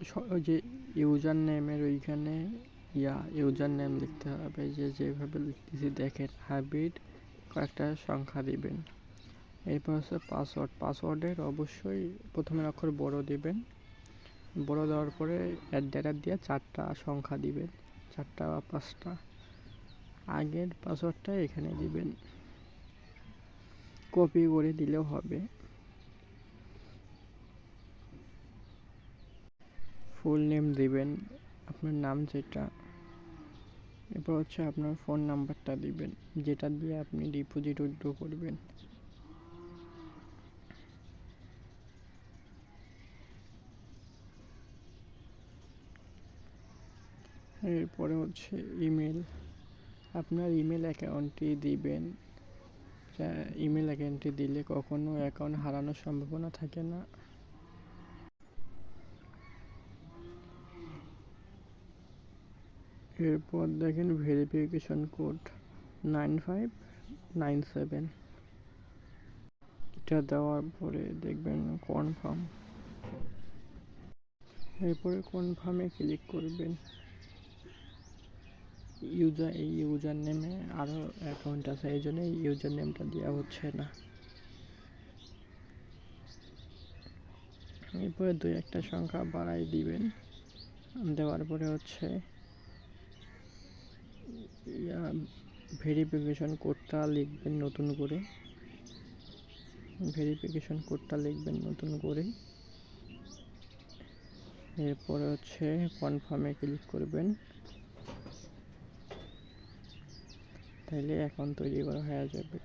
ওই যে ইউজার নেমের ওইখানে, ইয়া ইউজার নেম লিখতে হবে যে যেভাবে লিখতেছি দেখেন হাইব্রিড কয়েকটা সংখ্যা দিবেন। এরপর হচ্ছে পাসওয়ার্ড পাসওয়ার্ডের অবশ্যই প্রথমের অক্ষর বড় দিবেন। বড় দেওয়ার পরে অ্যাট দিয়ে চারটা সংখ্যা দিবেন, চারটা বা পাঁচটা। আগের পাসওয়ার্ডটা এখানে দিবেন। কপি করে দিলেও হবে। ফুল নেম দিবেন, আপনার নাম যেটা, এরপর হচ্ছে আপনার ফোন নাম্বারটা দিবেন, যেটা দিয়ে আপনি ডিপোজিট উইথড্র করবেন। এরপরে হচ্ছে ইমেল আপনার ইমেল অ্যাকাউন্টটি দিবেন। ইমেল অ্যাকাউন্টটি দিলে কখনো অ্যাকাউন্ট হারানোর সম্ভাবনা থাকে না। এরপর দেখেন verification code nine five nine seven এটা দেওয়ার পরে দেখবেন কনফার্ম এরপরে কনফার্মে ক্লিক করবেন। ইউজার এই ইউজার নেমে আরও অ্যাকাউন্ট আছে, এই জন্য ইউজার নেমটা দেওয়া হচ্ছে না। এরপরে দুই একটা সংখ্যা বাড়াই দিবেন। দেওয়ার পরে হচ্ছে ভেরিফিকেশন কোডটা লিখবেন নতুন করে। ভেরিফিকেশন কোডটা লিখবেন নতুন করে। এরপরে হচ্ছে কনফার্মে ক্লিক করবেন। তাহলে অ্যাকাউন্ট তৈরি করা হয়ে যাবে।